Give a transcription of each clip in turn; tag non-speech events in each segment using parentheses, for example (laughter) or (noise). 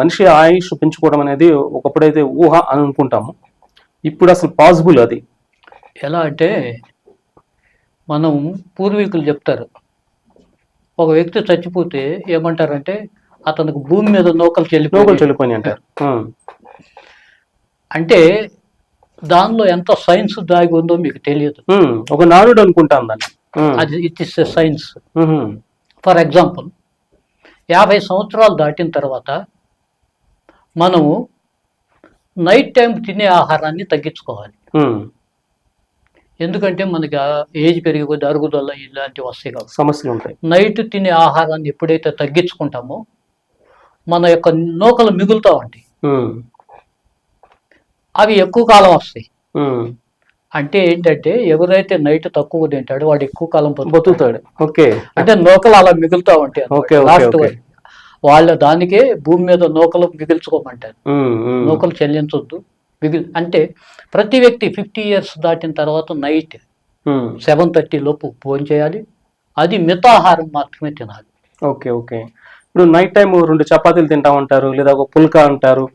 మనిషి ఆయుష్ పెంచుకోవడం అనేది ఒకప్పుడైతే ఊహ అని అనుకుంటాము. ఇప్పుడు అసలు పాసిబుల్ అది. ఎలా అంటే మనం పూర్వీకులు చెప్తారు. ఒక వ్యక్తి చచ్చిపోతే ఏమంటారంటే అతనికి భూమి మీద నూకలు లోకల్ చెల్లిపోయి చెల్లిపోయి అంటారు. అంటే దానిలో ఎంత సైన్స్ దాగి ఉందో మీకు తెలియదు. ఒక నానుడు అనుకుంటాం దాన్ని. అది it is science. For example యాభై సంవత్సరాలు దాటిన తర్వాత మనము నైట్ టైం తినే ఆహారాన్ని తగ్గించుకోవాలి. ఎందుకంటే మనకి ఏజ్ పెరిగి కొద్ది అరుగుదల ఇలాంటివి వస్తాయి కాబట్టి. సమస్యలు ఉంటాయి. నైట్ తినే ఆహారాన్ని ఎప్పుడైతే తగ్గించుకుంటామో మన యొక్క నూకలు మిగులుతా ఉంటాయి. అవి ఎక్కువ కాలం వస్తాయి. అంటే ఏంటంటే ఎవరైతే నైట్ తక్కువ తింటాడో వాడు ఎక్కువ కాలం బతుకుతాడు. ఓకే. అంటే నూకలు అలా మిగులుతా ఉంటాయి లాస్ట్. వరకు. వాళ్ళ దానికే భూమి మీద నూకలు మిగుల్చుకోమంటారు నూకలు చెల్లించొద్దు. మిగిలి అంటే ప్రతి వ్యక్తి ఫిఫ్టీ ఇయర్స్ దాటిన తర్వాత నైట్ సెవెన్ థర్టీ లోపు భోజనం చేయాలి. అది మితాహారం మాత్రమే తినాలి. Okay okay. ఇప్పుడు నైట్ టైం రెండు చపాతీలు తింటా ఉంటారు లేదా ఒక పుల్కా అంటారు.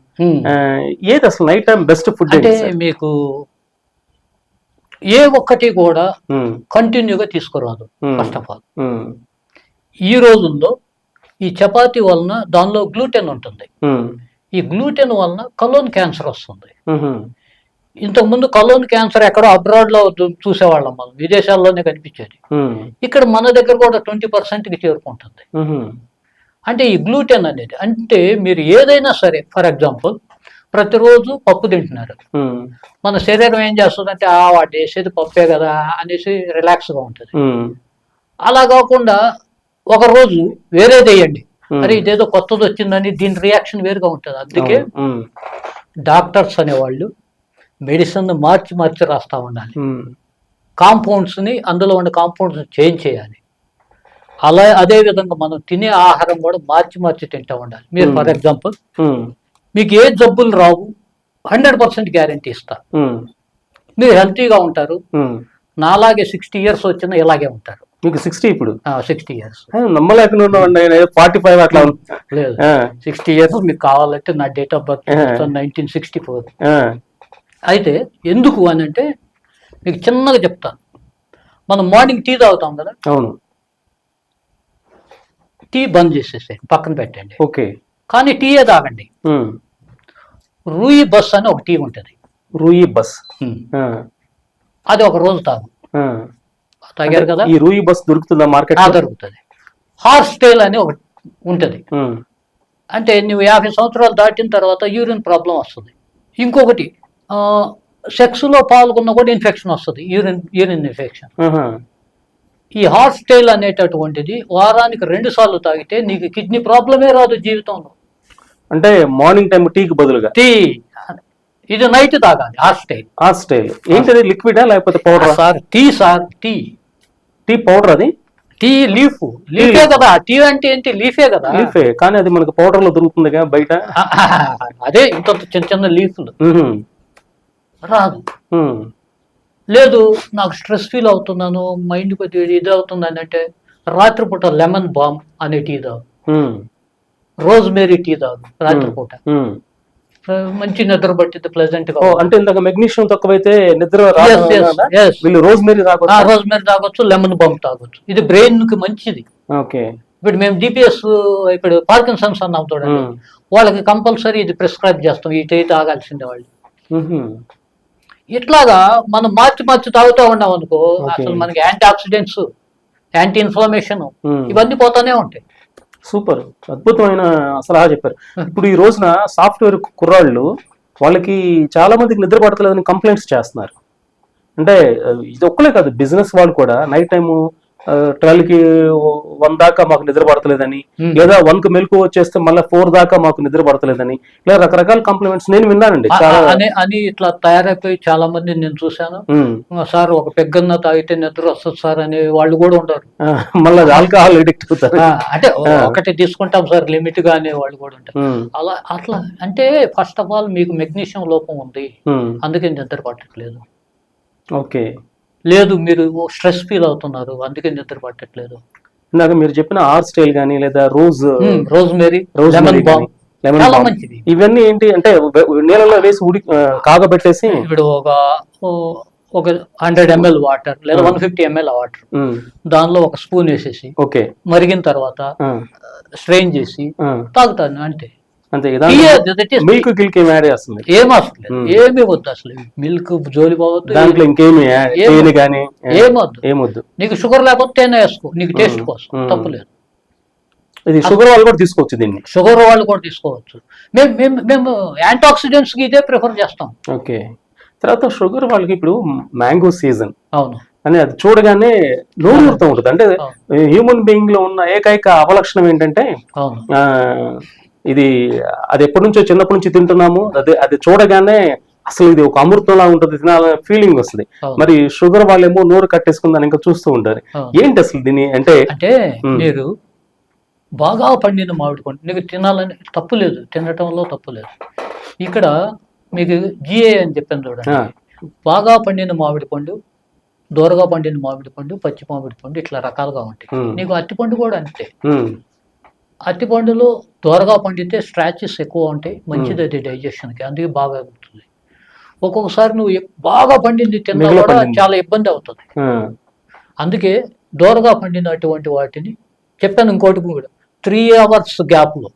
ఏది అసలు నైట్ టైం బెస్ట్ ఫుడ్ అంటే మీకు ఏ ఒక్కటి కూడా కంటిన్యూగా తీసుకురాదు. First of all. ఈ రోజుల్లో ఈ చపాతీ వలన దానిలో గ్లూటెన్ ఉంటుంది. ఈ గ్లూటెన్ వలన కలోన్ క్యాన్సర్ వస్తుంది. ఇంతకుముందు కలోన్ క్యాన్సర్ ఎక్కడో అబ్రాడ్లో చూసేవాళ్ళం మనం విదేశాల్లోనే కనిపించేది. ఇక్కడ మన దగ్గర కూడా ట్వంటీ కి చేరుకుంటుంది. అంటే ఈ గ్లూటెన్ అనేది అంటే మీరు ఏదైనా సరే ఫర్ ఎగ్జాంపుల్ ప్రతిరోజు పప్పు తింటున్నారు. మన శరీరం ఏం చేస్తుందంటే ఆ వాటి వేసేది పప్పే కదా అనేసి రిలాక్స్గా ఉంటుంది. అలా కాకుండా ఒక రోజు వేరేది వేయండి. అరే ఇదేదో కొత్తది వచ్చిందని దీని రియాక్షన్ వేరుగా ఉంటుంది. అందుకే డాక్టర్స్ అనేవాళ్ళు మెడిసిన్ మార్చి మార్చి రాస్తా ఉండాలి. కాంపౌండ్స్ని అందులో ఉన్న కాంపౌండ్స్ చేంజ్ చేయాలి. అలా అదే విధంగా మనం తినే ఆహారం కూడా మార్చి మార్చి తింటూ ఉండాలి. మీరు ఫర్. ఎగ్జాంపుల్ మీకు ఏ జబ్బులు రావు హండ్రెడ్ పర్సెంట్ గ్యారంటీ ఇస్తా. మీరు హెల్తీగా ఉంటారు. నాలాగే సిక్స్టీ ఇయర్స్ వచ్చినా ఇలాగే ఉంటారు. మీకు సిక్స్టీ ఇప్పుడు? సిక్స్టీ ఇయర్స్ నమ్మలేకుండా ఫార్టీ ఫైవ్ అట్లా. లేదు. సిక్స్టీ ఇయర్స్ మీకు కావాలంటే నా date of birth. Nineteen sixty four అయితే ఎందుకు అని అంటే మీకు చిన్నగా చెప్తాను మనం మార్నింగ్ టీ తాగుతాం కదా? అవును. టీ బంద్ చేసేసేయండి పక్కన పెట్టండి. ఓకే. కానీ టీయే తాగండి. రూయి బస్ అని ఒక టీ ఉంటుంది. Rooibos. అది ఒక రోజు తాగు. తాగారు కదా? ఈ రూయి బస్ దొరుకుతుందా మార్కెట్ దొరుకుతుంది. హార్స్ టైల్ అని ఒకటి ఉంటుంది. అంటే నువ్వు యాభై సంవత్సరాలు దాటిన తర్వాత యూరిన్ ప్రాబ్లం వస్తుంది. ఇంకొకటి ఆ, సెక్స్లో పాల్గొన్న కూడా ఇన్ఫెక్షన్ వస్తుంది యూరిన్ యూరిన్ ఇన్ఫెక్షన్. ఈ హార్ట్ స్టైల్ అనేటటువంటిది వారానికి రెండు సార్లు తాగితే నీకు కిడ్నీ ప్రాబ్లమే రాదు జీవితంలో. అంటే మార్నింగ్ టైం టీకి బదులుగా? టీ. ఇది నైట్ తాగాలి హార్ట్ స్టైల్ ఆ స్టైల్ ఏంటది లిక్విడా లేకపోతే powder sir tea sir tea tea powder అది? టీ లీఫ్ లీఫే కదా టీ అంటే ఏంటి? లీఫే కదా. లీఫే కానీ అది మనకు పౌడర్లో దొరుకుతుందిగా బయట. అదే ఇంత చిన్న చిన్న లీఫ్లు రాదు. లేదు నాకు స్ట్రెస్ ఫీల్ అవుతున్నాను మైండ్ కొద్దిగా ఇది అవుతుందని అంటే రాత్రిపూట లెమన్ బామ్ అనే టీ తాగు. రోజ్ మేరీ టీ తాగు రాత్రిపూట. మంచి నిద్ర పట్టింది ప్లెజెంట్గా అంటే ఇందాక మెగ్నీషియం తక్కువైతే నిద్ర. వీళ్ళు రోజ్ మేరీ ఆ తాగొచ్చు? రోజ్ మేరీ తాగొచ్చు లెమన్ బామ్ తాగొచ్చు. ఇది బ్రెయిన్కి మంచిది. ఓకే. ఇప్పుడు మేము డిపిఎస్ ఇప్పుడు పార్కిన్సన్స్ అన్నాం చూడండి. వాళ్ళకి కంపల్సరీ ఇది ప్రిస్క్రైబ్ చేస్తాం ఈ టీ తాగాల్సిందే వాళ్ళు. ఇట్లాగా మనం మార్చి మార్చి తాగుతూ ఉన్నాం అనుకో. అసలు మనకి యాంటీ ఆక్సిడెంట్స్ యాంటీ ఇన్ఫ్లమేషన్. ఇవన్నీ పోతానే ఉంటాయి. సూపర్ అద్భుతమైన సలహా చెప్పారు. ఇప్పుడు ఈ రోజున సాఫ్ట్వేర్ కుర్రాళ్ళు వాళ్ళకి చాలా మందికి నిద్ర పడతలేదని కంప్లైంట్స్ చేస్తున్నారు. అంటే ఇది ఒక్కలే కాదు బిజినెస్ వాళ్ళు కూడా నైట్ టైము ట్వెల్వ్కి వన్ దాకా మాకు నిద్ర పడతలేదని. లేదా వన్కి మెలకు వచ్చేస్తే మళ్ళీ ఫోర్ దాకా మాకు నిద్ర పడతలేదని ఇలా రకరకాల కంప్లైంట్స్ నేను విన్నానండి. అని అని ఇట్లా తయారైపోయి చాలా మంది నేను చూశాను. సార్ ఒక పెగ్గన్న తాగితే నిద్ర వస్తుంది సార్ అనే వాళ్ళు కూడా ఉంటారు. మళ్ళీ ఆల్కహాల్ అడిక్ట్ అవుతారు. అంటే ఒకటి తీసుకుంటాం సార్ లిమిట్గా అనే వాళ్ళు కూడా ఉంటారు. అలా అట్లా అంటే ఫస్ట్ ఆఫ్ ఆల్ మీకు మెగ్నీషియం లోపం ఉంది. అందుకే నిద్ర పట్టట్లేదు. ఓకే. లేదు మీరు స్ట్రెస్ ఫీల్ అవుతున్నారు అందుకే నిద్ర పట్టట్లేదు. ఇందాక మీరు చెప్పిన ఆర్ స్టైల్ కానీ లేదా rose rosemary rose lemon. మంచిది. ఇవన్నీ ఏంటి అంటే నీళ్ళలో వేసి ఉడి కాగబెట్టేసి ఇప్పుడు ఒక ఒక హండ్రెడ్ ఎంఎల్ వాటర్ లేదా. వన్ ఫిఫ్టీ ఎంఎల్ వాటర్ దానిలో ఒక స్పూన్ వేసేసి ఓకే. మరిగిన తర్వాత స్ట్రెయిన్ చేసి తాగుతాను అంతే. అంతే మిల్క్ గిల్క్ ఏమి యాడ్ చేస్తుంది. ఏం Hmm. ఏమీ వద్దు అసలు. మిల్క్ జోలి పోవద్దు దాంట్లో ఇంకేమి తేనె కానీ ఏమొద్దు ఏమొద్దు నీకు షుగర్ లేకపోతే తేనె వేసుకో. నీకు టేస్ట్. కోసం. తప్పులేదు ఇది షుగర్ వాళ్ళు కూడా తీసుకోవచ్చు దీన్ని. షుగర్ వాళ్ళు కూడా తీసుకోవచ్చు. మేము మేము మేము యాంటాక్సిడెంట్స్కి ఇదే ప్రిఫర్ చేస్తాం. ఓకే. తర్వాత షుగర్ వాళ్ళకి ఇప్పుడు మ్యాంగో సీజన్ అవును. అని అది చూడగానే నోరు ఊరుతూ ఉంటుంది. అంటే. హ్యూమన్ బీయింగ్లో ఉన్న ఏకైక అవలక్షణం ఏంటంటే ఇది అది ఎప్పటి నుంచో చిన్నప్పటి నుంచి తింటున్నాము. అది అది చూడగానే అసలు ఇది ఒక అమృతంలా ఉంటుంది తినాలనే ఫీలింగ్ వస్తుంది. మరి షుగర్ వాళ్ళేమో నోరు కట్టేసుకుందని ఇంకా చూస్తూ ఉంటారు. ఏంటి అసలు దీని అంటే అంటే. మీరు బాగా పండిన మామిడి పండు నీకు తినాలని తప్పు లేదు తినటంలో తప్పు లేదు. ఇక్కడ మీకు జిఏ అని చెప్పాను చూడండి. బాగా పండిన మామిడి పండు దూరగా పండిన మామిడి పండు పచ్చి మామిడి పండు ఇట్లా రకాలుగా ఉంటాయి. నీకు అరటిపండు కూడా అంతే. అరటిపండులో దూరగా పండితే స్ట్రాచెస్ ఎక్కువ ఉంటాయి మంచిది అది డైజెషన్కి అందుకే బాగా అవుతుంది. ఒక్కొక్కసారి నువ్వు బాగా పండింది తిన్నా కూడా. చాలా ఇబ్బంది అవుతుంది. అందుకే దూరగా పండినటువంటి వాటిని చెప్పాను ఇంకోటి కూడా త్రీ అవర్స్ గ్యాప్లో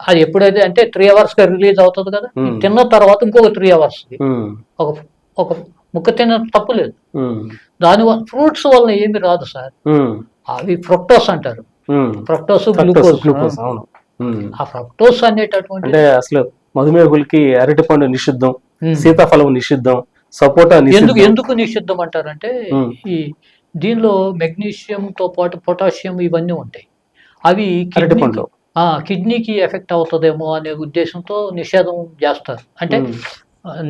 అది ఎప్పుడైతే అంటే త్రీ అవర్స్కి రిలీజ్ అవుతుంది కదా. తిన్న తర్వాత ఇంకొక త్రీ అవర్స్కి ఉమ్, ఒక ఒక ముక్క తిన్న తప్పు లేదు. దానివల్ల ఫ్రూట్స్ వల్ల ఏమి రాదు సార్. అవి ఫ్రక్టోస్ అంటారు. Fructose glucose. glucose, అవును. ఆ ఫ్రక్టోస్ అనేటటువంటి అంటే అసలు మధుమేహులకి అరటిపండు నిషిద్ధం. సీతాఫలం నిషిద్ధం సపోటా ఎందుకు నిషిద్ధం. ఎందుకు నిషిద్ధం అంటారంటే. ఈ దీనిలో మెగ్నీషియం తో పాటు పొటాషియం ఇవన్నీ ఉంటాయి. అవి అరటిపండులో కిడ్నీకి ఎఫెక్ట్ అవుతుందేమో అనే ఉద్దేశంతో నిషేధం చేస్తారు. అంటే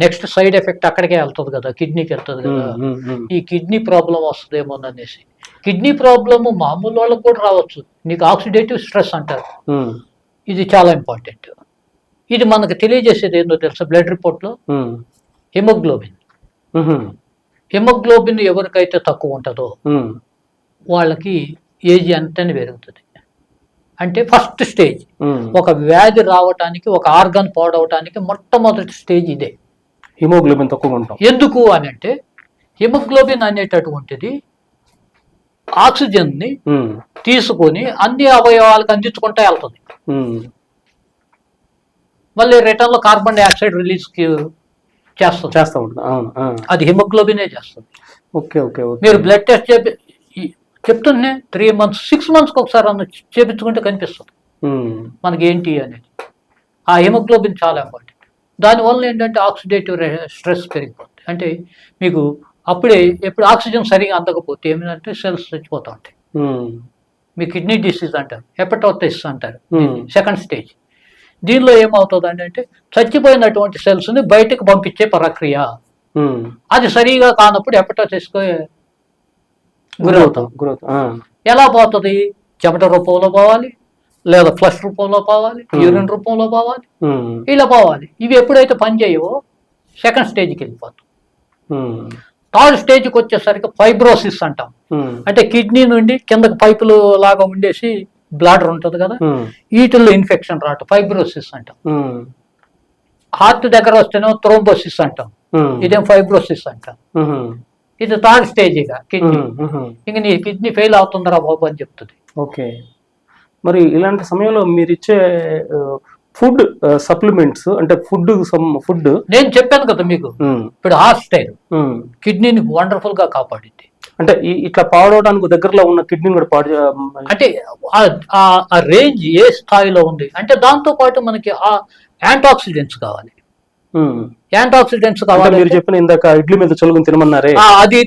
నెక్స్ట్ సైడ్ ఎఫెక్ట్ అక్కడికే వెళ్తుంది కదా కిడ్నీకి వెళ్తుంది కదా. ఈ కిడ్నీ ప్రాబ్లం వస్తుందేమో అనేసి కిడ్నీ ప్రాబ్లమ్ మామూలు వాళ్ళకు కూడా రావచ్చు. నీకు ఆక్సిడేటివ్ స్ట్రెస్ అంటారు. ఇది చాలా ఇంపార్టెంట్. ఇది మనకు తెలియజేసేది ఏందో తెలుసా? బ్లడ్ రిపోర్ట్లో? హిమోగ్లోబిన్. హిమోగ్లోబిన్ ఎవరికైతే తక్కువ ఉంటుందో వాళ్ళకి ఏజ్ ఎంతని పెరుగుతుంది. అంటే ఫస్ట్ స్టేజ్. ఒక వ్యాధి రావటానికి ఒక ఆర్గన్ పాడవటానికి మొట్టమొదటి స్టేజ్ ఇదే. హిమోగ్లోబిన్ తక్కువ ఉంటాం. ఎందుకు అని అంటే హిమోగ్లోబిన్ అనేటటువంటిది ఆక్సిజన్ని ఉమ్, తీసుకొని అన్ని అవయవాలకు అందించుకుంటా వెళ్తుంది. మళ్ళీ రిటర్న్లో కార్బన్ డైఆక్సైడ్ రిలీజ్కి చేస్తుంది. చేస్తా ఉంటాం అవును. అది హిమోగ్లోబినే చేస్తుంది. ఓకే ఓకే మీరు బ్లడ్ టెస్ట్ చేపి చెప్తున్నే త్రీ మంత్స్ సిక్స్ మంత్స్కి ఒకసారి అన్న చేపించుకుంటే కనిపిస్తుంది. మనకి ఏంటి అనేది. ఆ హిమోగ్లోబిన్ చాలా ఇంపార్టెంట్. దానివల్ల ఏంటంటే ఆక్సిడేటివ్ స్ట్రెస్ పెరిగిపోతుంది అంటే మీకు అప్పుడే ఎప్పుడు ఆక్సిజన్ సరిగా అందకపోతే ఏమిటంటే సెల్స్ చచ్చిపోతూ ఉంటాయి. మీ కిడ్నీ డిసీజ్ అంటారు హెపటోటిస్ అంటారు. Second stage. దీనిలో ఏమవుతుంది అంటే చచ్చిపోయినటువంటి సెల్స్ని బయటకు పంపించే ప్రక్రియ. అది సరిగా కానప్పుడు హెపటోటిస్కి గురవుతాం. ఎలా పోతుంది? చెమట రూపంలో పోవాలి లేదా ఫ్లష్ రూపంలో పోవాలి. యూరిన్ రూపంలో పోవాలి ఇలా పోవాలి. ఇవి ఎప్పుడైతే పనిచేయవో సెకండ్ స్టేజ్కి వెళ్ళిపోతాం. థర్డ్ స్టేజ్కి వచ్చేసరికి ఫైబ్రోసిస్ అంటాం. అంటే కిడ్నీ నుండి కిందకి పైపులు లాగా ఉండేసి బ్లాడర్ ఉంటుంది కదా వీటిల్లో ఇన్ఫెక్షన్ రావటం ఫైబ్రోసిస్ అంటాం. హార్ట్ దగ్గర వస్తేనే థ్రోంబోసిస్ అంటాం. ఇదేం ఫైబ్రోసిస్ అంటాం. ఇది థర్డ్ స్టేజ్ ఇక కిడ్నీ. ఇంక నీ కిడ్నీ ఫెయిల్ అవుతుందిరా బాబు అని చెప్తుంది. ఓకే. మరి ఇలాంటి సమయంలో మీరు ఇచ్చే ఫుడ్ సప్లిమెంట్స్ అంటే ఫుడ్ ఫుడ్. నేను చెప్పాను కదా మీకు. ఇప్పుడు హార్ట్ స్టైల్. కిడ్నీని వండర్ఫుల్గా కాపాడింది. అంటే ఇట్లా పాడవడానికి దగ్గరలో ఉన్న కిడ్నీని కూడా పాడు అంటే ఆ- రేంజ్ ఏ స్థాయిలో ఉంది? అంటే దాంతో పాటు మనకి ఆ యాంటాక్సిడెంట్స్ కావాలి. యాంటాక్సిడెంట్స్ కావాలి మీరు చెప్పిన ఇందాక ఇడ్లీ మీద చొలుగుని తినమన్నారే?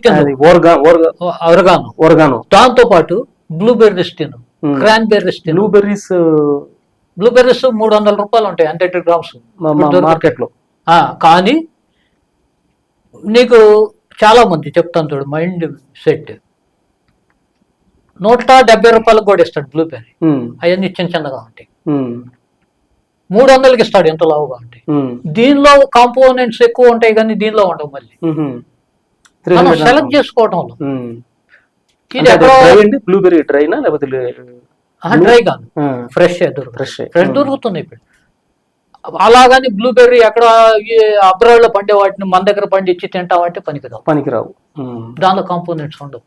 అది ఓర్గాను. దాంతో పాటు బ్లూబెర్రీస్ తిను. క్రాన్బెర్రీస్ తిను. బ్లూబెర్రీస్ బ్లూబెర్రీస్ మూడు వందల రూపాయలు ఉంటాయి హండ్రెడ్ గ్రామ్స్ మార్కెట్లో ఆ, కానీ నీకు చాలా మంది చెప్తాను చూడు మైండ్ సెట్. నూట డెబ్బై రూపాయలకు కూడా ఇస్తాడు బ్లూబెర్రీ. అవన్నీ చిన్న చిన్నగా ఉంటాయి. మూడు వందలకి ఇస్తాడు ఎంత లావుగా ఉంటాయి. దీనిలో కాంపోనెంట్స్ ఎక్కువ ఉంటాయి కానీ దీనిలో ఉండవు మళ్ళీ. ఉహుం. మనం 300 సెలెక్ట్ చేసుకోవడంలో ఉమ్. ఇది ఎక్కడో బ్లూబెర్రీ డ్రైనా లేకపోతే డ్రై కాదు. ఫ్రెష్ ఫ్రెష్ ఫ్రెష్ దొరుకుతుంది. ఇప్పుడు. అలాగని బ్లూబెర్రీ ఎక్కడ అబ్రాడ్లో పండే వాటిని మన దగ్గర పండించి తింటామంటే పనికిరావు. పనికిరావు. దానిలో కాంపోనెంట్స్ ఉండవు.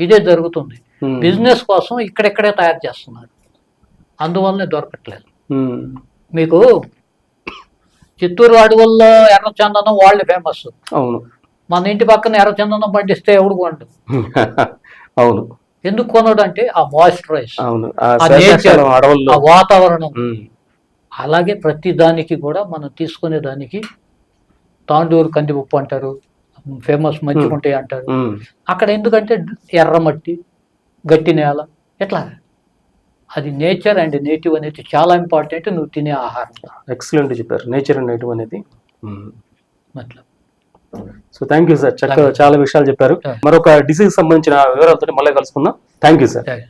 ఇదే జరుగుతుంది. బిజినెస్ కోసం ఇక్కడెక్కడే తయారు చేస్తున్నారు. అందువల్లనే దొరకట్లేదు. మీకు చిత్తూరు అడవుల్లో ఎర్రచందనం వాళ్ళు ఫేమస్ అవును. మన ఇంటి పక్కన ఎర్రచందనం పండిస్తే ఎవడు కొండు (laughs) అవును. ఎందుకు కొనడు అంటే ఆ మాయిశ్చరైజ్ ఆ వాతావరణం. అలాగే ప్రతి దానికి కూడా మనం తీసుకునే దానికి తాండూరు కందిపప్పు అంటారు ఫేమస్ మంచిగుంటాయి అంటారు. ఉమ్. అక్కడ ఎందుకంటే ఎర్రమట్టి గట్టి నేల ఎట్లా? అది నేచర్ అండ్ నేటివ్ అనేది చాలా ఇంపార్టెంట్ నువ్వు తినే ఆహారం. ఎక్సలెంట్ చెప్పారు. నేచర్ అండ్ నేటివ్ అనేది. అట్లా సో థ్యాంక్ యూ సార్ చక్కగా. చాలా విషయాలు చెప్పారు. మరొక డిసీజ్ సంబంధించిన వివరాలతో మళ్ళీ కలుసుకుందాం థ్యాంక్ యూ సరే.